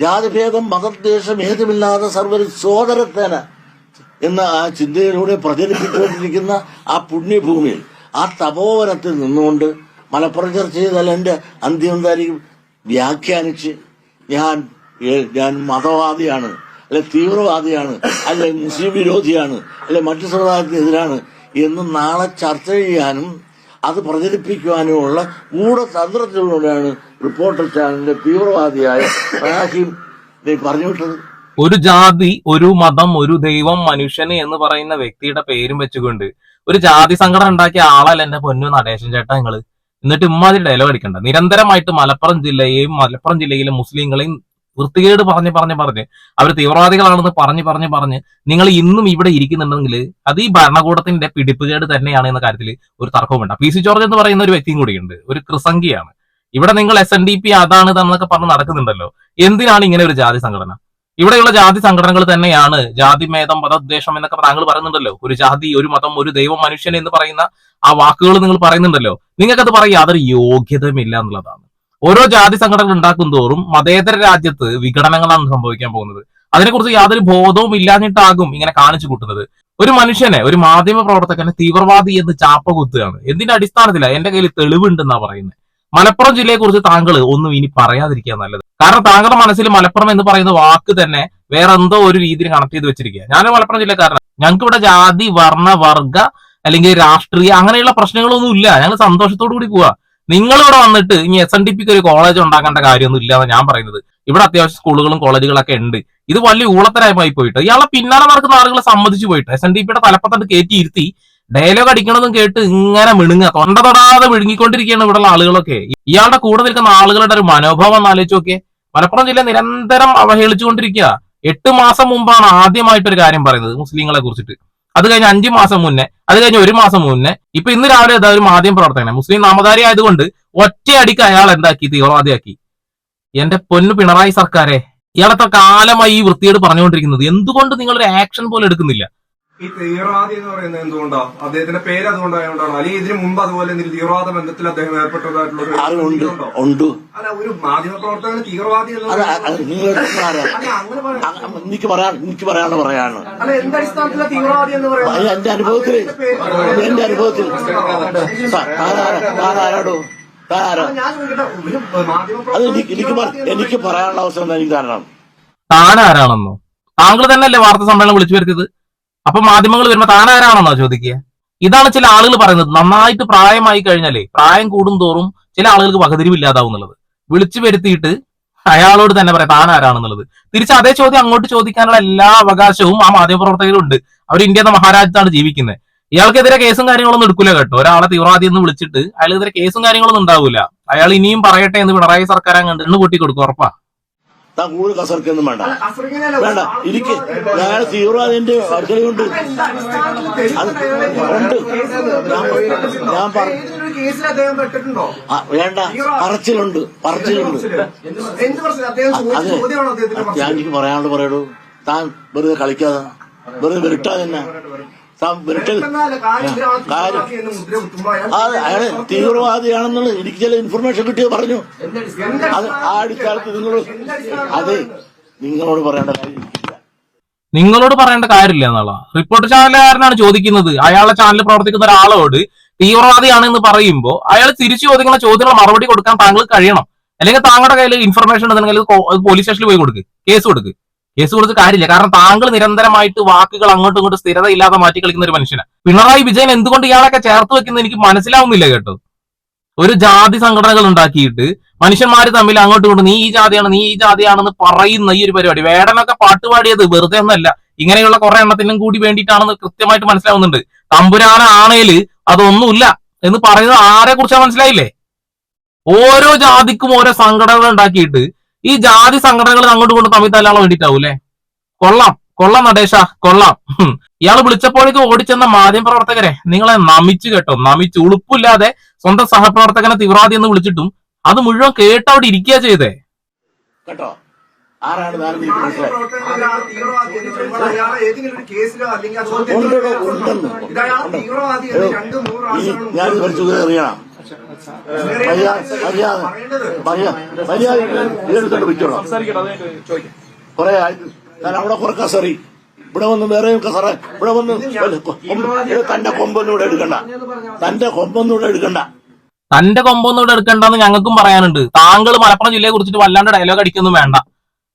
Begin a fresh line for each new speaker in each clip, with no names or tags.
ജാതിഭേദം മതദ്വേഷം ഏതുമില്ലാതെ സർവ സോദരത്തേന എന്ന ആ ചിന്തയിലൂടെ പ്രചരിപ്പിച്ചുകൊണ്ടിരിക്കുന്ന ആ പുണ്യഭൂമിയിൽ ആ തപോവനത്തിൽ നിന്നുകൊണ്ട് മലപ്പുറം ചർച്ച ചെയ്താൽ എന്റെ അന്ത്യം എന്തായിരിക്കും വ്യാഖ്യാനിച്ച് ഞാൻ ഞാൻ മതവാദിയാണ് അല്ലെ തീവ്രവാദിയാണ് അല്ലെ മുസ്ലിം വിരോധിയാണ് അല്ലെ മറ്റു സമുദായത്തിനെതിരാണ് എന്ന് നാളെ ചർച്ച ചെയ്യാനും അത് പ്രചരിപ്പിക്കുവാനുമുള്ള ഗൂഢതന്ത്രത്തിലൂടെയാണ് റിപ്പോർട്ടർ ചാനലിന്റെ തീവ്രവാദിയായ റാഹിം പറഞ്ഞു വിട്ടത്
ഒരു ജാതി ഒരു മതം ഒരു ദൈവം മനുഷ്യന് എന്ന് പറയുന്ന വ്യക്തിയുടെ പേരും വെച്ചുകൊണ്ട് ഒരു ജാതി സംഘടന ഉണ്ടാക്കിയ ആളല്ല എന്റെ പൊന്നു നടേശൻ ചേട്ടാ നിങ്ങൾ. എന്നിട്ട് ഇമ്മാതിരി ഡയലോഗ് അടിക്കണ്ട. നിരന്തരമായിട്ട് മലപ്പുറം ജില്ലയെയും മലപ്പുറം ജില്ലയിലെ മുസ്ലിങ്ങളെയും വൃത്തികേട് പറഞ്ഞ് പറഞ്ഞ് പറഞ്ഞ് അവർ തീവ്രവാദികളാണെന്ന് പറഞ്ഞ് പറഞ്ഞ് പറഞ്ഞ് നിങ്ങൾ ഇന്നും ഇവിടെ ഇരിക്കുന്നുണ്ടെങ്കിൽ അത് ഈ ഭരണകൂടത്തിന്റെ പിടിപ്പുകേട് തന്നെയാണ് എന്ന കാര്യത്തിൽ ഒരു തർക്കവും വേണ്ട പി സി ജോർജ് എന്ന് പറയുന്ന ഒരു വ്യക്തിയും കൂടിയുണ്ട്. ഒരു കൃസംഗിയാണ്. ഇവിടെ നിങ്ങൾ എസ് എൻ ഡി പി അതാണ് എന്നൊക്കെ പറഞ്ഞ് നടക്കുന്നുണ്ടല്ലോ. എന്തിനാണ് ഇങ്ങനെ ഒരു ജാതി സംഘടന? ഇവിടെയുള്ള ജാതി സംഘടനകൾ തന്നെയാണ് ജാതി മേധം മതദ്വേഷം എന്നൊക്കെ താങ്കൾ പറയുന്നുണ്ടല്ലോ. ഒരു ജാതി ഒരു മതം ഒരു ദൈവം മനുഷ്യൻ എന്ന് പറയുന്ന ആ വാക്കുകൾ നിങ്ങൾ പറയുന്നുണ്ടല്ലോ. നിങ്ങൾക്കത് പറയാം യാതൊരു യോഗ്യതയുമില്ല എന്നുള്ളതാണ്. ഓരോ ജാതി സംഘടനകൾ ഉണ്ടാക്കും തോറും മതേതര രാജ്യത്ത് വിഘടനങ്ങളാണ് സംഭവിക്കാൻ പോകുന്നത്. അതിനെക്കുറിച്ച് യാതൊരു ബോധവും ഇല്ലാഞ്ഞിട്ടാകും ഇങ്ങനെ കാണിച്ചു കൂട്ടുന്നത്. ഒരു മനുഷ്യനെ ഒരു മാധ്യമ പ്രവർത്തകനെ തീവ്രവാദി എന്ന് ചാപ്പ കുത്തുകയാണ്. എന്തിന്റെ അടിസ്ഥാനത്തിലാണ് എന്റെ കയ്യിൽ തെളിവുണ്ടെന്നാ പറയുന്നത്. മലപ്പുറം ജില്ലയെ കുറിച്ച് താങ്കൾ ഒന്നും ഇനി പറയാതിരിക്കുക നല്ലത്. കാരണം താങ്കളുടെ മനസ്സിൽ മലപ്പുറം എന്ന് പറയുന്ന വാക്ക് തന്നെ വേറെ എന്തോ ഒരു രീതിയിൽ കണക്ട് ചെയ്ത് വെച്ചിരിക്കുക ഞാൻ മലപ്പുറം ജില്ലക്കാരനാണ് ഞങ്ങൾക്ക് ഇവിടെ ജാതി വർണ വർഗ അല്ലെങ്കിൽ രാഷ്ട്രീയ അങ്ങനെയുള്ള പ്രശ്നങ്ങളൊന്നും ഇല്ല. ഞങ്ങൾ സന്തോഷത്തോടു കൂടി പോവാ. നിങ്ങൾ ഇവിടെ വന്നിട്ട് ഇനി എസ് എൻ ഡി പിക്ക് ഒരു കോളേജ് ഉണ്ടാക്കേണ്ട കാര്യമൊന്നും ഇല്ല ഞാൻ പറയുന്നത്. ഇവിടെ അത്യാവശ്യം സ്കൂളുകളും കോളേജുകളൊക്കെ ഉണ്ട്. ഇത് വലിയ ഊളത്തരമായി പോയിട്ട്. ഇയാളെ പിന്നാലെ നടക്കുന്ന ആളുകളെ സമ്മതിച്ചു പോയിട്ട് എസ് എൻ ഡി പിയുടെ തലപ്പത്തണ്ട് കയറ്റി ഇരുത്തി ഡയലോഗ് അടിക്കണമെന്നും കേട്ട് ഇങ്ങനെ മിണുങ്ങ തൊണ്ട തൊടാതെ വിഴുങ്ങിക്കൊണ്ടിരിക്കുകയാണ് ഇവിടെയുള്ള ആളുകളൊക്കെ. ഇയാളുടെ കൂടെ നിൽക്കുന്ന ആളുകളുടെ ഒരു മനോഭാവം ആലോചിച്ച് നോക്കിയേ. മലപ്പുറം ജില്ല നിരന്തരം അവഹേളിച്ചുകൊണ്ടിരിക്കുക. എട്ട് മാസം മുമ്പാണ് ആദ്യമായിട്ട് ഒരു കാര്യം പറയുന്നത് മുസ്ലിങ്ങളെ കുറിച്ചിട്ട്. അത് കഴിഞ്ഞ് അഞ്ചു മാസം മുന്നേ അത് കഴിഞ്ഞ് ഒരു മാസം മുന്നേ ഇപ്പൊ ഇന്ന് രാവിലെ ഇതാ ഒരു മാധ്യമ പ്രവർത്തകനെ മുസ്ലിം നാമധാരി ആയതുകൊണ്ട് ഒറ്റയടിക്ക് അയാൾ എന്താക്കി? തീവ്രവാദിയാക്കി. എന്റെ പൊന്നു പിണറായി സർക്കാരെ ഇയാളത്ര കാലമായി ഈ വൃത്തിയോട് പറഞ്ഞുകൊണ്ടിരിക്കുന്നത്? എന്തുകൊണ്ട് നിങ്ങൾ ഒരു ആക്ഷൻ പോലും എടുക്കുന്നില്ല?
ഈ തീവ്രവാദി എന്ന് പറയുന്നത് എന്തുകൊണ്ടാ? അദ്ദേഹത്തിന്റെ പേര് അതുകൊണ്ടായതുകൊണ്ടാണ് അല്ലെങ്കിൽ ഇതിനു മുമ്പ് അതുപോലെ എന്തെങ്കിലും തീവ്രവാദ ബന്ധത്തിൽ അദ്ദേഹം ഏർപ്പെട്ടതായിട്ടുള്ള ഒരു
അറിവുണ്ട്
ഉണ്ട് അല്ല ഒരു മാധ്യമ പ്രവർത്തകന് തീവ്രവാദി
എനിക്ക് പറയാൻ എനിക്ക് പറയാണ്
അല്ല എന്ത് അടിസ്ഥാനത്തില തീവ്രവാദി എന്ന് പറയുന്നത്?
എന്റെ അനുഭവത്തിൽ എന്റെ അനുഭവത്തിൽ. അത് എനിക്ക് എനിക്ക് പറയാനുള്ള അവസരം എനിക്ക്
ആരാണെന്നോ? താങ്കൾ തന്നെയല്ലേ വാർത്താ സമ്മേളനം വിളിച്ചു വരുത്തിയത്? അപ്പൊ മാധ്യമങ്ങൾ വരുമ്പോ താനാരാണെന്നാ ചോദിക്കുക? ഇതാണ് ചില ആളുകൾ പറയുന്നത്. നന്നായിട്ട് പ്രായമായി കഴിഞ്ഞാലേ പ്രായം കൂടും തോറും ചില ആളുകൾക്ക് വകതിരിവില്ലാതാവും എന്നുള്ളത്. വിളിച്ചു വരുത്തിയിട്ട് അയാളോട് തന്നെ പറയാം താൻ ആരാണെന്നുള്ളത് തിരിച്ച് അതേ ചോദ്യം അങ്ങോട്ട് ചോദിക്കാനുള്ള എല്ലാ അവകാശവും ആ മാധ്യമപ്രവർത്തകരുണ്ട്. അവർ ഇന്ത്യ എന്ന മഹാരാജ്യത്താണ് ജീവിക്കുന്നത്. ഇയാൾക്കെതിരെ കേസും കാര്യങ്ങളൊന്നും എടുക്കില്ല കേട്ടോ. ഒരാളെ തീവ്രവാദി എന്ന് വിളിച്ചിട്ട് അയാൾക്കെതിരെ കേസും കാര്യങ്ങളൊന്നും ഉണ്ടാവില്ല അയാൾ ഇനിയും പറയട്ടെ എന്ന് പിണറായി സർക്കാർ അങ്ങ് എണ്ണു പൊട്ടി കൊടുക്കും ഉറപ്പാ.
താൻ കൂടുതൽ കസർക്കൊന്നും വേണ്ട വേണ്ട ഇരിക്ക് ഞാൻ
സീറോ അതിന്റെ തെളിവ്
ഉണ്ട്. ഞാൻ
പറഞ്ഞു കേസിൽ അദ്ദേഹം പെട്ടിട്ടുണ്ടോ
വേണ്ട പറച്ചിലുണ്ട് പറച്ചിലുണ്ട് അതെ ഞാൻ എനിക്ക് പറയാനുള്ളത് പറയുള്ളൂ താൻ വെറുതെ കളിക്കാതെ വെറുതെ വിരട്ടാതെ തന്നെ അത് അയാൾ തീവ്രവാദിയാണെന്നുള്ള എനിക്ക് ചില ഇൻഫർമേഷൻ കിട്ടിയത് പറഞ്ഞു. അത് ആ അടിസ്ഥാനത്ത് നിങ്ങൾ അതെ നിങ്ങളോട് പറയേണ്ട കാര്യം
നിങ്ങളോട് പറയേണ്ട കാര്യമില്ല എന്നുള്ള റിപ്പോർട്ട് ചാനലുകാരനാണ് ചോദിക്കുന്നത്. അയാളെ ചാനൽ പ്രവർത്തിക്കുന്ന ഒരാളോട് തീവ്രവാദിയാണ് എന്ന് പറയുമ്പോൾ അയാൾ തിരിച്ചു ചോദിക്കുന്ന ചോദ്യങ്ങൾ മറുപടി കൊടുക്കാൻ താങ്കൾ കഴിയണം. അല്ലെങ്കിൽ താങ്കളുടെ കയ്യിൽ ഇൻഫർമേഷൻ അത് പോലീസ് സ്റ്റേഷനിൽ പോയി കൊടുക്ക്. കേസ് കൊടുക്ക്. കേസ് കൊടുത്ത് കാര്യമില്ല. കാരണം താങ്കൾ നിരന്തരമായിട്ട് വാക്കുകൾ അങ്ങോട്ടും ഇങ്ങോട്ടും സ്ഥിരത ഇല്ലാതെ മാറ്റി കളിക്കുന്ന ഒരു മനുഷ്യനാണ് പിണറായി വിജയൻ എന്തുകൊണ്ട് ഇയാളൊക്കെ ചേർത്ത് വെക്കുന്നത് എനിക്ക് മനസ്സിലാവുന്നില്ല കേട്ടോ. ഒരു ജാതി സംഘടനകൾ ഉണ്ടാക്കിയിട്ട് മനുഷ്യന്മാര് തമ്മിൽ അങ്ങോട്ടും ഇങ്ങോട്ടും നീ ഈ ജാതിയാണ് നീ ഈ ജാതിയാണെന്ന് പറയുന്ന ഈ ഒരു പരിപാടി. വേടനൊക്കെ പാട്ടുപാടിയത് വെറുതെ ഒന്നല്ല. ഇങ്ങനെയുള്ള കുറെ എണ്ണത്തിനും കൂടി വേണ്ടിയിട്ടാണെന്ന് കൃത്യമായിട്ട് മനസ്സിലാവുന്നുണ്ട്. തമ്പുരാന ആണേൽ അതൊന്നുമില്ല എന്ന് പറയുന്നത് ആരെ കുറിച്ചാണ് മനസ്സിലായില്ലേ? ഓരോ ജാതിക്കും ഓരോ സംഘടനകൾ ഉണ്ടാക്കിയിട്ട് ഈ ജാതി സംഘടനകൾ അങ്ങോട്ട് കൊണ്ട് തമ്മിൽ വേണ്ടിയിട്ടാവും അല്ലെ? കൊള്ളാം കൊള്ളാം നടേഷ കൊള്ളാം. ഇയാൾ വിളിച്ചപ്പോഴേക്ക് ഓടിച്ചെന്ന മാധ്യമ പ്രവർത്തകരെ നിങ്ങളെ നമിച്ചു കേട്ടോ നമിച്ചു. ഉളുപ്പില്ലാതെ സ്വന്തം സഹപ്രവർത്തകനെ തീവ്രവാദി എന്ന് വിളിച്ചിട്ടും അത് മുഴുവൻ കേട്ട് അവിടെ ഇരിക്കുക ചെയ്തേ.
കേട്ടോ? ആരാണ് ഞാൻ പരിശോധന അറിയണം. കുറെ ഞാൻ അവിടെ കുറെ കസറി ഇവിടെ വന്ന് വേറെ കസറ ഇവിടെ വന്ന് തന്റെ കൊമ്പൊന്നും എടുക്കണ്ട തന്റെ കൊമ്പൊന്നും എടുക്കണ്ട
തന്റെ കൊമ്പൊന്നും ഇവിടെ എടുക്കണ്ടെന്ന് ഞങ്ങൾക്കും പറയാനുണ്ട്. താങ്കൾ മലപ്പുറം ജില്ലയെ കുറിച്ചിട്ട് വല്ലാണ്ട് ഡയലോഗ് അടിക്കൊന്നും വേണ്ട.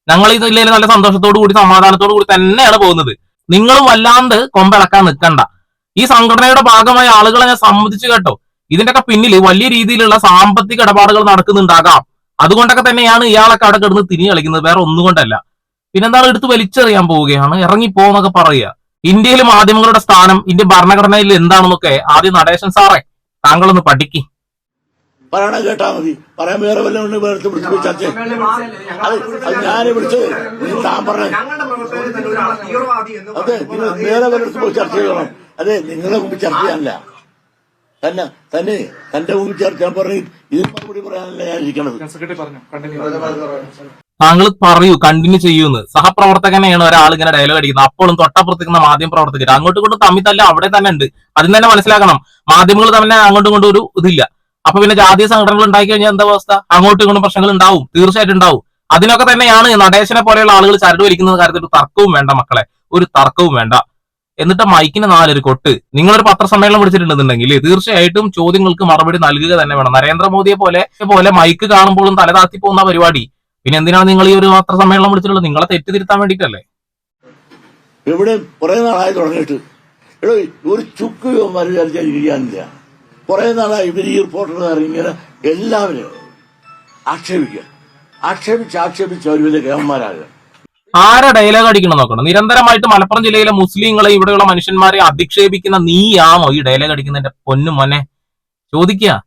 ഞങ്ങൾ ഈ ജില്ലയിൽ നല്ല സന്തോഷത്തോടു കൂടി സമാധാനത്തോടു കൂടി തന്നെയാണ് പോകുന്നത്. നിങ്ങളും വല്ലാണ്ട് കൊമ്പിളക്കാൻ നിൽക്കണ്ട. ഈ സംഘടനയുടെ ഭാഗമായ ആളുകളെ ഞാൻ സമ്മതിച്ചു കേട്ടോ. ഇതിന്റെയൊക്കെ പിന്നിൽ വലിയ രീതിയിലുള്ള സാമ്പത്തിക ഇടപാടുകൾ നടക്കുന്നുണ്ടാകാം. അതുകൊണ്ടൊക്കെ തന്നെയാണ് ഇയാളൊക്കെ അവിടെ കിടന്ന് തിരിഞ്ഞു കളിക്കുന്നത്. വേറെ ഒന്നുകൊണ്ടല്ല പിന്നെന്താണ് എടുത്ത് വലിച്ചെറിയാൻ പോവുകയാണ്. ഇറങ്ങിപ്പോന്നൊക്കെ പറയുക. ഇന്ത്യയിൽ മാധ്യമങ്ങളുടെ സ്ഥാനം ഇന്ത്യൻ ഭരണഘടനയിൽ എന്താണെന്നൊക്കെ ആദ്യം നടേശൻ സാറേ താങ്കളൊന്ന് പഠിക്കി.
പറയണ കേട്ടാ മതി. പറയാൻ വേറെ വല്ലതും വേറെ. അത് അത് വിളിച്ചത്. താൻ പറഞ്ഞ അതെ നിങ്ങൾ വേറെ വല്ലയിടത്ത് ചർച്ച ചെയ്യണം. അതെ നിങ്ങളെ മുമ്പ് ചർച്ച ചെയ്യാനല്ല. തന്നെ തന്നെ തന്റെ മുമ്പിൽ ചർച്ച ഞാൻ പറഞ്ഞു ഇതിന് മറുപടി പറയാനല്ല ഞാൻ ഇരിക്കണത്.
താങ്കൾ പറയൂ കണ്ടിന്യൂ ചെയ്യൂന്ന്. സഹപ്രവർത്തകനെയാണ് ഒരാൾ ഇങ്ങനെ ഡയലോഗ് അടിക്കുന്നത്. അപ്പോഴും തൊട്ടപ്പുറത്തേക്കുന്ന മാധ്യമ പ്രവർത്തകർ അങ്ങോട്ടും ഇങ്ങോട്ടും തമ്മിൽ തല്ല അവിടെ തന്നെ ഉണ്ട്. അതിന് തന്നെ മനസ്സിലാക്കണം. മാധ്യമങ്ങൾ തമ്മിൽ അങ്ങോട്ടും കൊണ്ട് ഒരു ഇതില്ല. അപ്പൊ പിന്നെ ജാതീയ സംഘടനകൾ ഉണ്ടായി കഴിഞ്ഞാൽ എന്താ അവസ്ഥ? അങ്ങോട്ടും ഇങ്ങോട്ടും പ്രശ്നങ്ങൾ ഉണ്ടാവും. തീർച്ചയായിട്ടും ഉണ്ടാവും. അതിനൊക്കെ തന്നെയാണ് നടേശനെ പോലെയുള്ള ആളുകൾ ചരട് വലിക്കുന്ന കാര്യത്തിൽ ഒരു തർക്കവും വേണ്ട മക്കളെ. ഒരു തർക്കവും വേണ്ട. എന്നിട്ട് മൈക്കിന് നാലൊരു കൊട്ട്. നിങ്ങളൊരു പത്രസമ്മേളനം വിളിച്ചിട്ടുണ്ടെന്നുണ്ടെങ്കിൽ തീർച്ചയായിട്ടും ചോദ്യങ്ങൾക്ക് മറുപടി നൽകുക തന്നെ വേണം. നരേന്ദ്രമോദിയെ പോലെ പോലെ മൈക്ക് കാണുമ്പോഴും തലതാത്തി പോകുന്ന പരിപാടി. പിന്നെ എന്തിനാണ് നിങ്ങൾ ഈ ഒരു പത്രസമ്മേളനം വിളിച്ചിട്ടുള്ളത്? നിങ്ങളെ തെറ്റിതിരുത്താൻ വേണ്ടിട്ടല്ലേ
ഇവിടെ കുറെ നാളായി തുടങ്ങിയിട്ട്. ഒരു ചുക്ക് ഇവന്മാർ കുറെ നാളായി ഇവർ ഈ റിപ്പോർട്ടർ ഇങ്ങനെ എല്ലാവരും ആക്ഷേപിക്കുക. ആക്ഷേപിച്ച് ആക്ഷേപിച്ച് അവർ വലിയ കേവന്മാരാകുക
ആരെ ഡയലോഗ് അടിക്കണം നോക്കണം? നിരന്തരമായിട്ട് മലപ്പുറം ജില്ലയിലെ മുസ്ലിങ്ങളെ ഇവിടെയുള്ള മനുഷ്യന്മാരെ അധിക്ഷേപിക്കുന്ന നീയാണോ ഈ ഡയലോഗ് അടിക്കുന്നതിന്റെ പൊന്നു മോനെ? ചോദിക്കുക.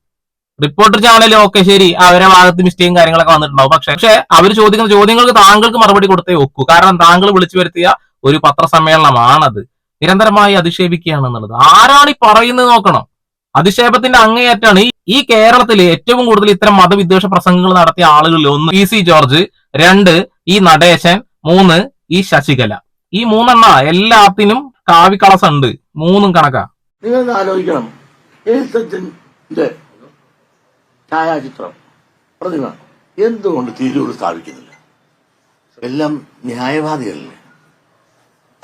റിപ്പോർട്ടർ ചാനലിലും ഒക്കെ ശരി അവരെ ഭാഗത്ത് മിസ്റ്റേക്കും കാര്യങ്ങളൊക്കെ വന്നിട്ടുണ്ടാവും. പക്ഷെ പക്ഷെ അവർ ചോദിക്കുന്ന ചോദ്യങ്ങൾക്ക് താങ്കൾക്ക് മറുപടി കൊടുത്തേ ഒക്കൂ. കാരണം താങ്കൾ വിളിച്ചു വരുത്തിയ ഒരു പത്രസമ്മേളനമാണത്. നിരന്തരമായി അധിക്ഷേപിക്കുകയാണ് എന്നുള്ളത്. ആരാണ് ഈ പറയുന്നത് നോക്കണം? അധിക്ഷേപത്തിന്റെ അങ്ങേയറ്റാണ് ഈ- ഈ കേരളത്തിൽ ഏറ്റവും കൂടുതൽ ഇത്തരം മതവിദ്വേഷ പ്രസംഗങ്ങൾ നടത്തിയ ആളുകളിൽ ഒന്ന് പി സി ജോർജ് രണ്ട് ഈ നടേശൻ മൂന്ന് ഈ ശശികല. ഈ മൂന്നെണ്ണ എല്ലാത്തിനും കാവിക്കളസ് ഉണ്ട്. മൂന്നും കണക്കാ.
നിങ്ങൾ ആലോചിക്കണം. എഴുത്തച്ഛന്റെ ഛായാചിത്രം. പ്രതിമ. എന്തുകൊണ്ട് തിരൂർ സ്ഥാപിക്കുന്നില്ല? എല്ലാം ന്യായവാദികളല്ലേ?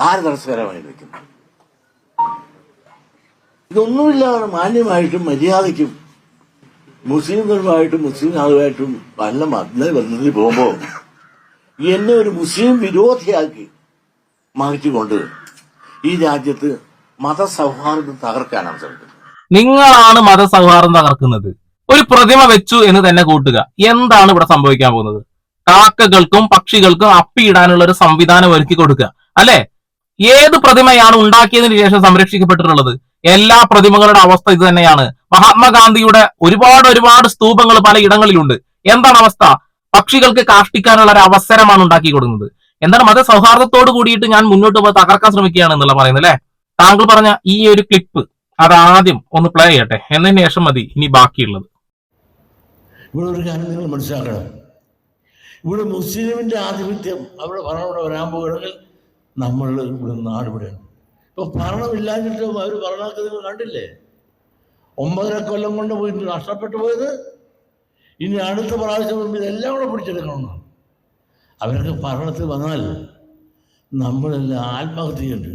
ആര് തടസ്സകരമായി നിൽക്കുന്നു? ഇതൊന്നുമില്ലാതെ മാന്യമായിട്ടും മര്യാദയ്ക്കും മുസ്ലിങ്ങളുമായിട്ടും മുസ്ലിം ആളുമായിട്ടും നല്ല മദ്യ ബന്ധത്തിൽ പോകുമ്പോ എന്നെ ഒരു മുസ്ലിം വിരോധിയാക്കി മാറ്റിക്കൊണ്ട് ഈ രാജ്യത്ത് മതസൗഹാർദ്ദം തകർക്കാനാണ് ശ്രമിക്കുന്നത്.
നിങ്ങളാണ് മതസൗഹാർദ്ദം തകർക്കുന്നത്. ഒരു പ്രതിമ വെച്ചു എന്ന് തന്നെ കൂട്ടുക. എന്താണ് ഇവിടെ സംഭവിക്കാൻ പോകുന്നത്? കാക്കകൾക്കും പക്ഷികൾക്കും അപ്പിയിടാനുള്ള ഒരു സംവിധാനം ഒരുക്കി കൊടുക്കുക. അല്ലെ? ഏത് പ്രതിമയാണ് ഉണ്ടാക്കിയതിന് ശേഷം സംരക്ഷിക്കപ്പെട്ടിട്ടുള്ളത്? എല്ലാ പ്രതിമകളുടെ അവസ്ഥ ഇത് തന്നെയാണ്. മഹാത്മാഗാന്ധിയുടെ ഒരുപാട് ഒരുപാട് സ്തൂപങ്ങൾ പല ഇടങ്ങളിലുണ്ട് എന്താണ് അവസ്ഥ? പക്ഷികൾക്ക് കാഷ്ടിക്കാനുള്ള ഒരു അവസരമാണ് ഉണ്ടാക്കി കൊടുക്കുന്നത്. എന്താണ് മത സൗഹാർദ്ദത്തോട് കൂടിയിട്ട് ഞാൻ മുന്നോട്ട് പോയി തകർക്കാൻ ശ്രമിക്കുകയാണ് എന്നുള്ള പറയുന്നത് അല്ലെ? താങ്കൾ പറഞ്ഞ ഈ ഒരു ക്ലിപ്പ് അത് ആദ്യം ഒന്ന് പ്ലേ ചെയ്യട്ടെ. എന്നതിന് ശേഷം മതി ഇനി ബാക്കിയുള്ളത്.
ഇവിടെ ഒരു കാര്യം നിങ്ങൾ മനസ്സിലാക്കണം. ഇവിടെ മുസ്ലിമിന്റെ ആധിപത്യം അവിടെ ഭരണം ഇവിടെ വരാൻ പോകുകയാണെങ്കിൽ നമ്മൾ ഇവിടെ നാട് ഇവിടെയാണ് ഇപ്പൊ ഭരണമില്ലാഞ്ഞിട്ടും അവർ ഭരണമൊക്കെ കണ്ടില്ലേ? ഒമ്പതര കൊല്ലം കൊണ്ട് പോയിട്ട് നഷ്ടപ്പെട്ടു പോയത് ഇനി അടുത്ത പ്രാവശ്യം വരുമ്പോൾ ഇതെല്ലാം കൂടെ പിടിച്ചെടുക്കണമെന്നാണ് അവരൊക്കെ ഭരണത്തിൽ വന്നാൽ നമ്മളെല്ലാം ആത്മഹത്യ ചെയ്യേണ്ടി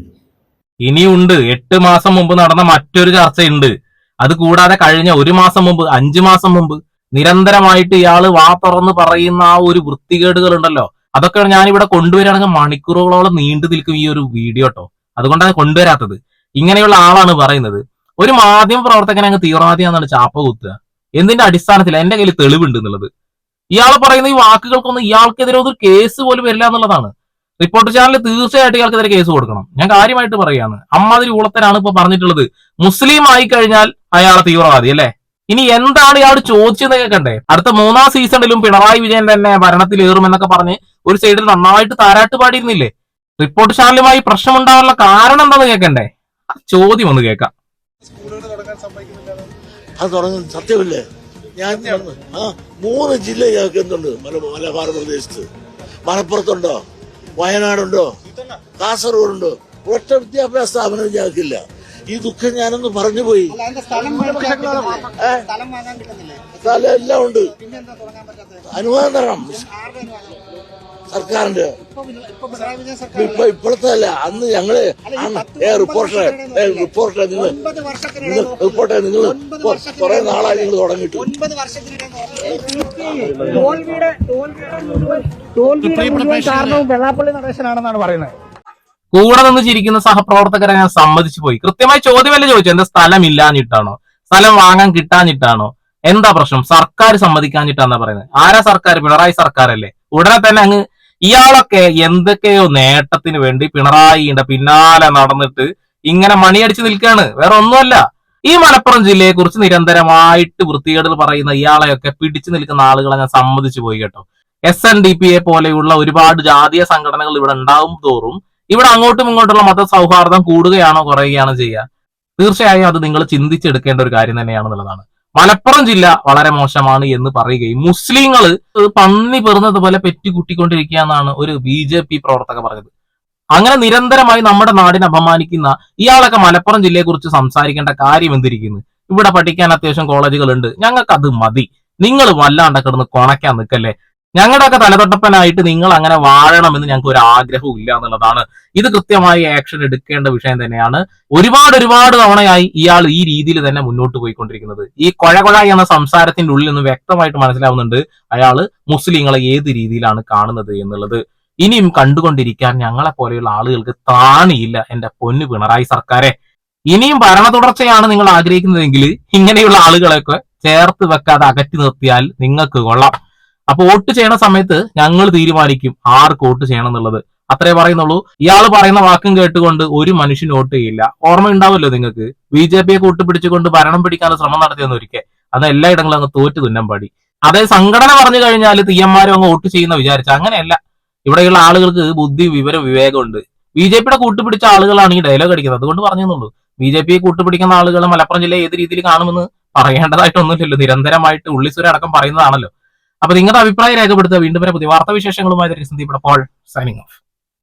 ഇനിയുണ്ട്. എട്ട് മാസം മുമ്പ് നടന്ന മറ്റൊരു ചർച്ചയുണ്ട്. അത് കൂടാതെ കഴിഞ്ഞ ഒരു മാസം മുമ്പ് അഞ്ചു മാസം മുമ്പ് നിരന്തരമായിട്ട് ഇയാൾ വാ തുറന്ന് പറയുന്ന ആ ഒരു വൃത്തികേടുകൾ ഉണ്ടല്ലോ അതൊക്കെ ഞാൻ ഇവിടെ കൊണ്ടുവരികയാണെങ്കിൽ മണിക്കൂറുകളോളം നീണ്ടു നിൽക്കും ഈ ഒരു വീഡിയോ കേട്ടോ. അതുകൊണ്ടാണ് കൊണ്ടുവരാത്തത്. ഇങ്ങനെയുള്ള ആളാണ് പറയുന്നത്. ഒരു മാധ്യമ പ്രവർത്തകനെ അങ്ങ് തീവ്രവാദിയാണെന്നാണ് ചാപ്പ കുത്തുക. എന്തിന്റെ അടിസ്ഥാനത്തിൽ എന്റെ കയ്യിൽ തെളിവുണ്ട് എന്നുള്ളത്? ഇയാൾ പറയുന്ന ഈ വാക്കുകൾക്കൊന്നും ഇയാൾക്കെതിരെ ഒരു കേസ് പോലും വരില്ല എന്നുള്ളതാണ്. റിപ്പോർട്ട് ചാനലിൽ തീർച്ചയായിട്ടും ഇയാൾക്കെതിരെ കേസ് കൊടുക്കണം. ഞാൻ കാര്യമായിട്ട് പറയുകയാണ്. അമ്മാതിരി ഊളത്തരാണ് ഇപ്പൊ പറഞ്ഞിട്ടുള്ളത്. മുസ്ലിം ആയി കഴിഞ്ഞാൽ അയാളെ തീവ്രവാദി അല്ലേ? ഇനി എന്താണ് ഇയാൾ ചോദിച്ചെന്ന് കേൾക്കണ്ടേ? അടുത്ത മൂന്നാം സീസണിലും പിണറായി വിജയൻ തന്നെ ഭരണത്തിൽ ഏറുമെന്നൊക്കെ പറഞ്ഞ് ഒരു സൈഡിൽ നന്നായിട്ട് താരാട്ട് പാടിയിരുന്നില്ലേ? റിപ്പോർട്ട് ചാനലുമായി പ്രശ്നമുണ്ടാവാനുള്ള കാരണം എന്താണെന്ന് കേൾക്കണ്ടേ? ചോദ്യം ഒന്ന് കേൾക്കാം.
അത് തുടങ്ങുന്ന സത്യമല്ലേ? ഞാൻ ആ മൂന്ന് ജില്ല ഞങ്ങൾക്ക് എന്തുണ്ട്? മല മലബാർ പ്രദേശത്ത്. മലപ്പുറത്തുണ്ടോ? വയനാടുണ്ടോ? കാസർഗോഡുണ്ടോ? ഒറ്റ വിദ്യാഭ്യാസ സ്ഥാപനം ഞങ്ങൾക്കില്ല ഈ ദുഃഖം ഞാനൊന്ന് പറഞ്ഞു പോയി.
സ്ഥലം
എല്ലാം ഉണ്ട്. അനുവാദം തരണം? സർക്കാരിന്റെ.
ഇപ്പൊ
ഇപ്പോഴത്തെ അല്ല അന്ന്
ഞങ്ങൾ
ഏ
നോക്കില്ലേ?
റിപ്പോർട്ടറെ നിങ്ങൾ
റിപ്പോർട്ടർ
നിങ്ങൾ കുറെ നാളായി നിങ്ങൾ തുടങ്ങിയിട്ടു.
കാരണവും വെള്ളാപ്പള്ളി നടേശനാണെന്നാണ് പറയുന്നത്.
കൂടെ നിന്ന് ചിരിക്കുന്ന സഹപ്രവർത്തകരെ ഞാൻ സമ്മതിച്ചു പോയി. കൃത്യമായി ചോദ്യമല്ല ചോദിച്ചു എന്താ സ്ഥലം ഇല്ലാഞ്ഞിട്ടാണോ സ്ഥലം വാങ്ങാൻ കിട്ടാഞ്ഞിട്ടാണോ? എന്താ പ്രശ്നം? സർക്കാർ സമ്മതിക്കാഞ്ഞിട്ടാന്നാ പറയുന്നത്. ആരാ സർക്കാർ? പിണറായി സർക്കാരല്ലേ? ഉടനെ തന്നെ അങ്ങ് ഇയാളൊക്കെ എന്തൊക്കെയോ നേട്ടത്തിന് വേണ്ടി പിണറായിയുടെ പിന്നാലെ നടന്നിട്ട് ഇങ്ങനെ മണിയടിച്ച് നിൽക്കുകയാണ് വേറെ ഒന്നുമല്ല. ഈ മലപ്പുറം ജില്ലയെ കുറിച്ച് നിരന്തരമായിട്ട് വൃത്തികേടുകൾ പറയുന്ന ഇയാളെയൊക്കെ പിടിച്ചു നിൽക്കുന്ന ആളുകളെ ഞാൻ സമ്മതിച്ചു പോയി കേട്ടോ. എസ് എൻ ഡി പി എ പോലെയുള്ള ഒരുപാട് ജാതീയ സംഘടനകൾ ഇവിടെ ഉണ്ടാവും തോറും ഇവിടെ അങ്ങോട്ടും ഇങ്ങോട്ടുള്ള മത സൗഹാർദ്ദം കൂടുകയാണോ കുറയുകയാണോ ചെയ്യുക? തീർച്ചയായും അത് നിങ്ങൾ ചിന്തിച്ചെടുക്കേണ്ട ഒരു കാര്യം തന്നെയാണെന്നുള്ളതാണ്. മലപ്പുറം ജില്ല വളരെ മോശമാണ് എന്ന് പറയുകയും മുസ്ലിങ്ങൾ പന്നി പെറുന്നത് പോലെ പെറ്റുകുട്ടിക്കൊണ്ടിരിക്കുക എന്നാണ് ഒരു ബി ജെ പി പ്രവർത്തക പറഞ്ഞത്. അങ്ങനെ നിരന്തരമായി നമ്മുടെ നാടിനെ അപമാനിക്കുന്ന ഇയാളൊക്കെ മലപ്പുറം ജില്ലയെ കുറിച്ച് സംസാരിക്കേണ്ട കാര്യം എന്തിരിക്കുന്നു? ഇവിടെ പഠിക്കാൻ അത്യാവശ്യം കോളേജുകളുണ്ട്. ഞങ്ങൾക്ക് അത് മതി. നിങ്ങൾ വല്ലാണ്ട് കിടന്ന് കൊണക്കാൻ നിൽക്കല്ലേ? ഞങ്ങളുടെയൊക്കെ തലതൊട്ടപ്പനായിട്ട് നിങ്ങൾ അങ്ങനെ വാഴണമെന്ന് ഞങ്ങൾക്ക് ഒരു ആഗ്രഹവും ഇല്ല എന്നുള്ളതാണ്. ഇത് കൃത്യമായി ആക്ഷൻ എടുക്കേണ്ട വിഷയം തന്നെയാണ്. ഒരുപാട് ഒരുപാട് തവണയായി ഇയാൾ ഈ രീതിയിൽ തന്നെ മുന്നോട്ട് പോയിക്കൊണ്ടിരിക്കുന്നത്. ഈ കൊഴ കൊഴ എന്ന സംസാരത്തിന്റെ ഉള്ളിൽ നിന്ന് വ്യക്തമായിട്ട് മനസ്സിലാവുന്നുണ്ട് അയാൾ മുസ്ലിങ്ങളെ ഏത് രീതിയിലാണ് കാണുന്നത് എന്നുള്ളത്. ഇനിയും കണ്ടുകൊണ്ടിരിക്കാൻ ഞങ്ങളെ പോലെയുള്ള ആളുകൾക്ക് താണിയില്ല എന്റെ പൊന്നു പിണറായി സർക്കാരെ. ഇനിയും ഭരണ തുടർച്ചയാണ് നിങ്ങൾ ആഗ്രഹിക്കുന്നതെങ്കിൽ ഇങ്ങനെയുള്ള ആളുകളെയൊക്കെ ചേർത്ത് വെക്കാതെ അകറ്റി നിർത്തിയാൽ നിങ്ങൾക്ക് കൊള്ളാം. അപ്പൊ വോട്ട് ചെയ്യണ സമയത്ത് ഞങ്ങൾ തീരുമാനിക്കും ആർക്ക് വോട്ട് ചെയ്യണം എന്നുള്ളത്. അത്രേ പറയുന്നുള്ളൂ. ഇയാൾ പറയുന്ന വാക്കും കേട്ടുകൊണ്ട് ഒരു മനുഷ്യൻ വോട്ട് ചെയ്യില്ല. ഓർമ്മ ഉണ്ടാവുമല്ലോ നിങ്ങൾക്ക്? ബി ജെ പിയെ കൂട്ടുപിടിച്ചുകൊണ്ട് ഭരണം പിടിക്കാനുള്ള ശ്രമം നടത്തിയെന്ന് ഒരിക്കൽ. അന്ന് എല്ലായിടങ്ങളും അങ്ങ് തോറ്റു തുന്നം പാടി. അതേ സംഘടന പറഞ്ഞു കഴിഞ്ഞാൽ തീയന്മാരും അങ്ങ് വോട്ട് ചെയ്യുന്ന വിചാരിച്ച. അങ്ങനെയല്ല. ഇവിടെയുള്ള ആളുകൾക്ക് ബുദ്ധി വിവര വിവേകമുണ്ട്. ബി ജെ പിയുടെ കൂട്ടുപിടിച്ച ആളുകളാണ് ഈ ഡയലോഗ് അടിക്കുന്നത്. അതുകൊണ്ട് പറഞ്ഞെന്നുള്ളൂ. ബി ജെ പിയെ കൂട്ടുപിടിക്കുന്ന ആളുകൾ മലപ്പുറം ജില്ലയെ ഏത് രീതിയിൽ കാണുമെന്ന് പറയേണ്ടതായിട്ടൊന്നുമില്ലല്ലോ. നിരന്തരമായിട്ട് ഉള്ളിസുര അടക്കം പറയുന്നതാണല്ലോ. അപ്പൊ നിങ്ങളുടെ അഭിപ്രായം രേഖപ്പെടുത്തുക വീണ്ടും വരെ. പുതിയ വാർത്താ വിശേഷങ്ങളുമായി സന്ദീപ് പോൾ സൈനിങ് ഓഫ്